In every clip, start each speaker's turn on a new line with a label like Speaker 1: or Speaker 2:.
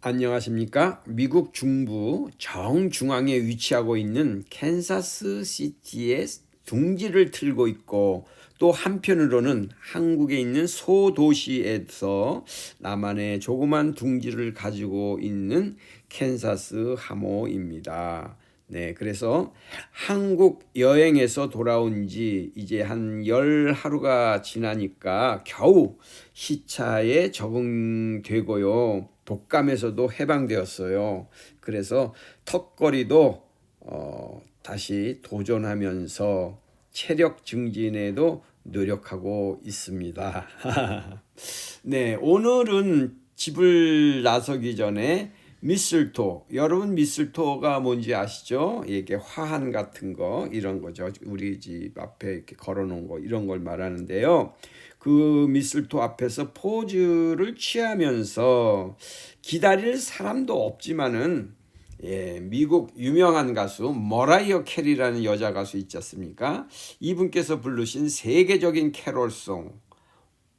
Speaker 1: 안녕하십니까? 미국 중부 정중앙에 위치하고 있는 캔사스 시티에 둥지를 틀고 있고 또 한편으로는 한국에 있는 소도시에서 나만의 조그만 둥지를 가지고 있는 캔사스 하모입니다. 네, 그래서 한국 여행에서 돌아온 지 이제 한 열 하루가 지나니까 겨우 시차에 적응되고요. 독감에서도 해방되었어요. 그래서 턱걸이도 어, 다시 도전하면서 체력 증진에도 노력하고 있습니다. 네, 오늘은 집을 나서기 전에 미슬토. 여러분 미슬토가 뭔지 아시죠? 이게 화한 같은 거 이런 거죠. 우리 집 앞에 이렇게 걸어 놓은 거 이런 걸 말하는데요. 그 미슬토 앞에서 포즈를 취하면서 기다릴 사람도 없지만은 예, 미국 유명한 가수 머라이어 캐리라는 여자 가수 있지 않습니까? 이분께서 부르신 세계적인 캐롤송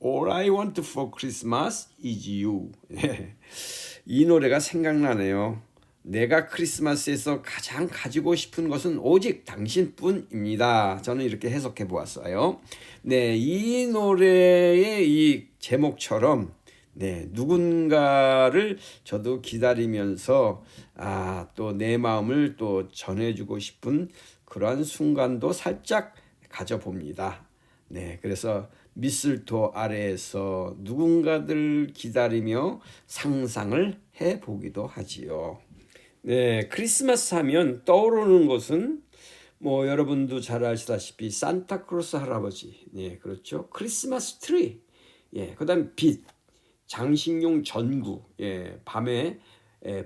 Speaker 1: All I Want for Christmas is You. 예. 이 노래가 생각나네요. 내가 크리스마스에서 가장 가지고 싶은 것은 오직 당신뿐입니다. 저는 이렇게 해석해 보았어요. 네, 이 노래의 이 제목처럼 네, 누군가를 저도 기다리면서 아, 또 내 마음을 또 전해주고 싶은 그러한 순간도 살짝 가져봅니다. 네, 그래서 미슬토 아래에서 누군가들 기다리며 상상을 해 보기도 하지요. 네, 크리스마스 하면 떠오르는 것은 뭐 여러분도 잘 아시다시피 산타크로스 할아버지, 네, 그렇죠. 크리스마스 트리, 예, 그다음 빛, 장식용 전구, 예, 밤에 예,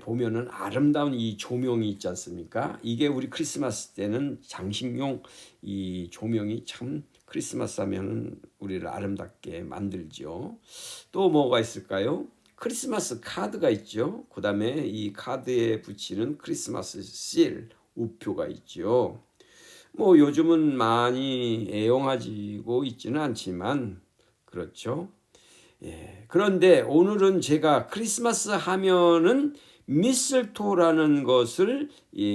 Speaker 1: 보면은 아름다운 이 조명이 있지 않습니까? 이게 우리 크리스마스 때는 장식용 이 조명이 참 크리스마스 하면은 우리를 아름답게 만들죠. 또 뭐가 있을까요? 크리스마스 카드가 있죠. 그 다음에 이 카드에 붙이는 크리스마스 실, 우표가 있죠. 뭐 요즘은 많이 애용하지고 있지는 않지만 그렇죠. 예. 그런데 오늘은 제가 크리스마스 하면은 미슬토라는 것을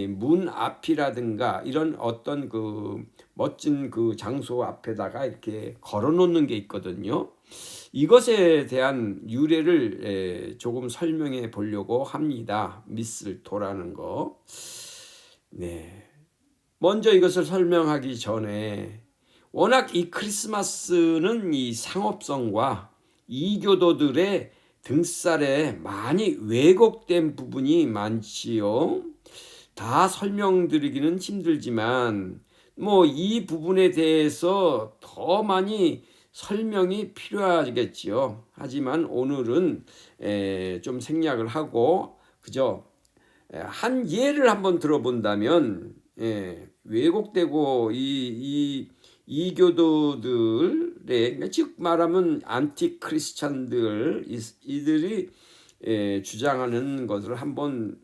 Speaker 1: 문 앞이라든가 이런 어떤 그 멋진 그 장소 앞에다가 이렇게 걸어 놓는 게 있거든요. 이것에 대한 유래를 조금 설명해 보려고 합니다. 미슬토라는 거. 네. 먼저 이것을 설명하기 전에 워낙 이 크리스마스는 이 상업성과 이교도들의 등살에 많이 왜곡된 부분이 많지요. 다 설명드리기는 힘들지만 뭐 이 부분에 대해서 더 많이 설명이 필요하겠지요. 하지만 오늘은 좀 생략을 하고 그저 한 예를 한번 들어본다면 왜곡되고 이, 이 이교도들 의 그러니까 즉 말하면 안티 크리스찬들 이들이 주장하는 것을 한번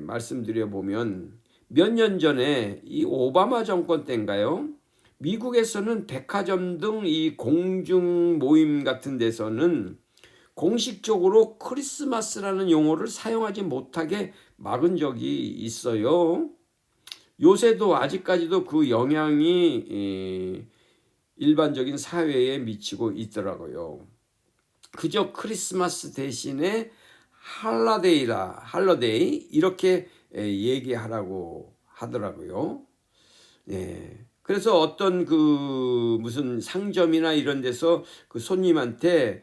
Speaker 1: 말씀드려 보면 몇 년 전에 이 오바마 정권 때인가요? 미국에서는 백화점 등 이 공중 모임 같은 데서는 공식적으로 크리스마스라는 용어를 사용하지 못하게 막은 적이 있어요. 요새도 아직까지도 그 영향이 일반적인 사회에 미치고 있더라고요. 그저 크리스마스 대신에 할라데이라 할러데이 이렇게 얘기하라고 하더라고요. 네. 그래서 어떤 그 무슨 상점이나 이런 데서 그 손님한테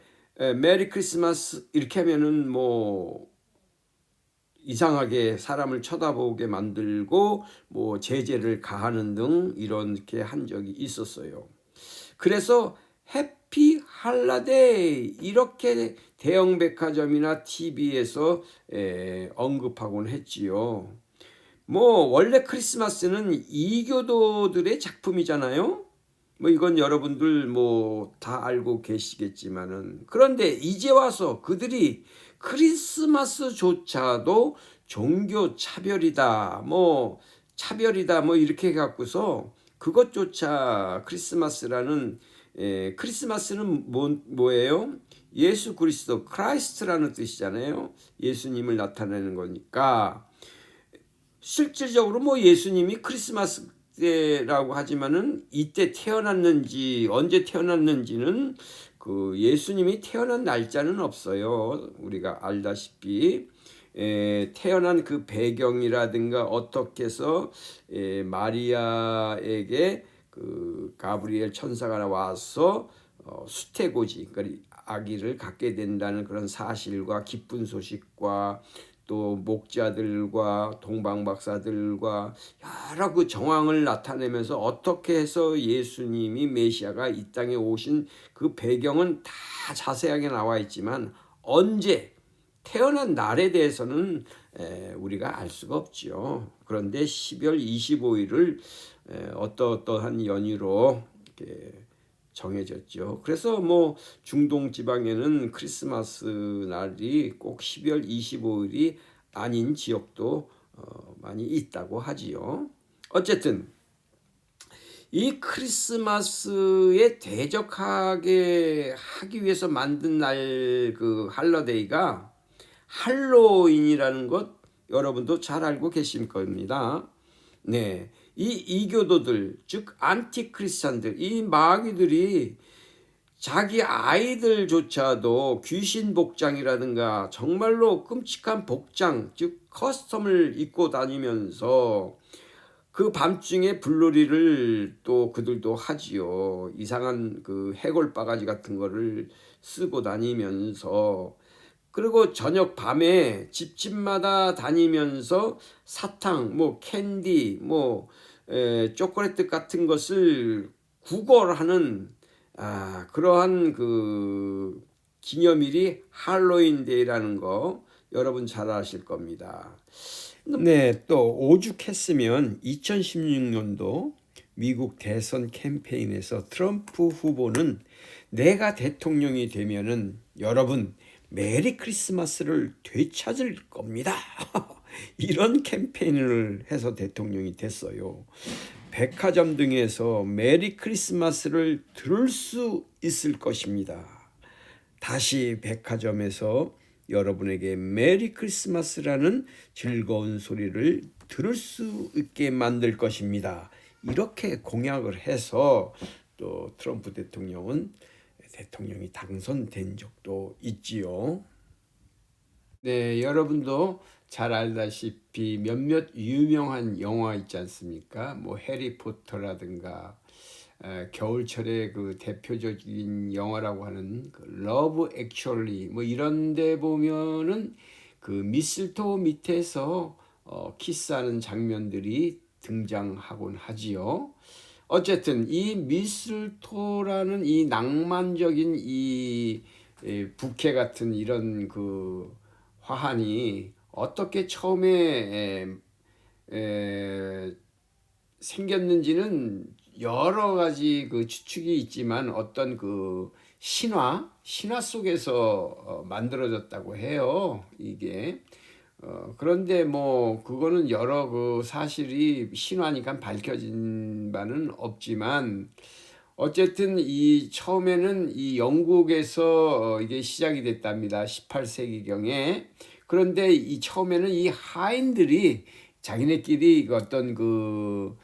Speaker 1: 메리 크리스마스 이렇게 하면은 뭐 이상하게 사람을 쳐다보게 만들고 뭐 제재를 가하는 등 이렇게 한 적이 있었어요. 그래서 해피 할라데이 이렇게 대형 백화점이나 TV에서 에, 언급하곤 했지요. 뭐 원래 크리스마스는 이교도들의 작품이잖아요. 뭐 이건 여러분들 뭐 다 알고 계시겠지만은 그런데 이제 와서 그들이 크리스마스조차도 종교 차별이다 뭐 차별이다 뭐 이렇게 갖고서 그것조차 크리스마스라는 에, 크리스마스는 뭐, 뭐예요? 예수 그리스도 크라이스트라는 뜻이잖아요. 예수님을 나타내는 거니까 실질적으로 뭐 예수님이 크리스마스 때라고 하지만은 이때 태어났는지 언제 태어났는지는 그 예수님이 태어난 날짜는 없어요. 우리가 알다시피 에, 태어난 그 배경이라든가 어떻게 해서 에, 마리아에게 그 가브리엘 천사가 와서 어, 수태고지 그러니까 아기를 갖게 된다는 그런 사실과 기쁜 소식과 또 목자들과 동방박사들과 여러 그 정황을 나타내면서 어떻게 해서 예수님이 메시아가 이 땅에 오신 그 배경은 다 자세하게 나와 있지만 언제 태어난 날에 대해서는 우리가 알 수가 없지요. 그런데 12월 25일을 어떠어떠한 이렇게 정해졌죠. 그래서 뭐 중동 지방에는 크리스마스 날이 꼭 12월 25일이 아닌 지역도 어 많이 있다고 하지요. 어쨌든 이 크리스마스에 대적하게 하기 위해서 만든 날 그 할러데이가 할로윈이라는 것 여러분도 잘 알고 계실 겁니다. 네. 이 이교도들 즉 안티크리스찬들 이 마귀들이 자기 아이들조차도 귀신 복장이라든가 정말로 끔찍한 복장 즉 커스텀을 입고 다니면서 그 밤중에 불놀이를 또 그들도 하지요. 이상한 그 해골 바가지 같은 거를 쓰고 다니면서 그리고 저녁 밤에 집집마다 다니면서 사탕, 뭐 캔디, 뭐 에, 초콜릿 같은 것을 구걸하는 아, 그러한 그 기념일이 할로윈 데이라는 거 여러분 잘 아실 겁니다. 네, 또 오죽했으면 2016년도 미국 대선 캠페인에서 트럼프 후보는 내가 대통령이 되면은 여러분 메리 크리스마스를 되찾을 겁니다. 이런 캠페인을 해서 대통령이 됐어요. 백화점 등에서 메리 크리스마스를 들을 수 있을 것입니다. 다시 백화점에서 여러분에게 메리 크리스마스라는 즐거운 소리를 들을 수 있게 만들 것입니다. 이렇게 공약을 해서 또 트럼프 대통령은 대통령이 당선된 적도 있지요. 네, 여러분도 잘 알다시피 몇몇 유명한 영화 있지 않습니까? 뭐 해리포터라든가 에, 겨울철에 그 대표적인 영화라고 하는 그 러브 액츄얼리 뭐 이런 데 보면은 그 미슬토 밑에서 어, 키스하는 장면들이 등장하곤 하지요. 어쨌든 이 미슬토라는 이 낭만적인 이 부케 같은 이런 그 화환이 어떻게 처음에 에, 에, 생겼는지는 여러 가지 그 추측이 있지만 어떤 그 신화 신화 속에서 어, 만들어졌다고 해요 이게 어, 그런데 뭐 그거는 여러 그 사실이 신화니까 밝혀진 바는 없지만 어쨌든 이 처음에는 이 영국에서 어, 이게 시작이 됐답니다. 18세기경에. 그런데 이 처음에는 이 하인들이 자기네끼리 어떤 그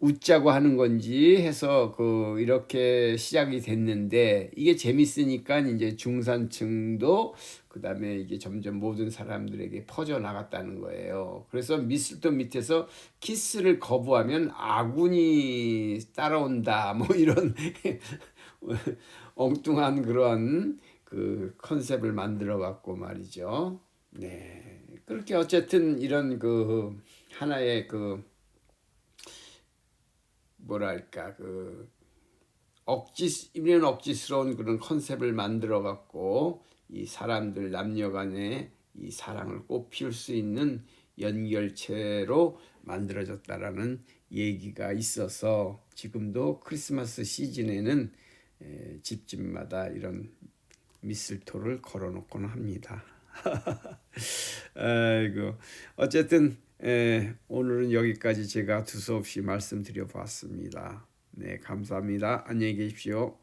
Speaker 1: 웃자고 하는 건지 해서 그 이렇게 시작이 됐는데 이게 재밌으니까 이제 중산층도 그다음에 이게 점점 모든 사람들에게 퍼져 나갔다는 거예요. 그래서 미술도 밑에서 키스를 거부하면 아군이 따라온다 뭐 이런 엉뚱한 그런 그 컨셉을 만들어 갖고 말이죠. 네. 그렇게 어쨌든 이런 그 하나의 그 뭐랄까 그 억지 이면 억지스러운 그런 컨셉을 만들어 갖고 이 사람들 남녀 간의 이 사랑을 꽃피울 수 있는 연결체로 만들어졌다라는 얘기가 있어서 지금도 크리스마스 시즌에는 집집마다 이런 미슬토를 걸어놓곤 합니다. 아이고 어쨌든 에, 오늘은 여기까지 제가 두서없이 말씀드려 봤습니다. 네, 감사합니다. 안녕히 계십시오.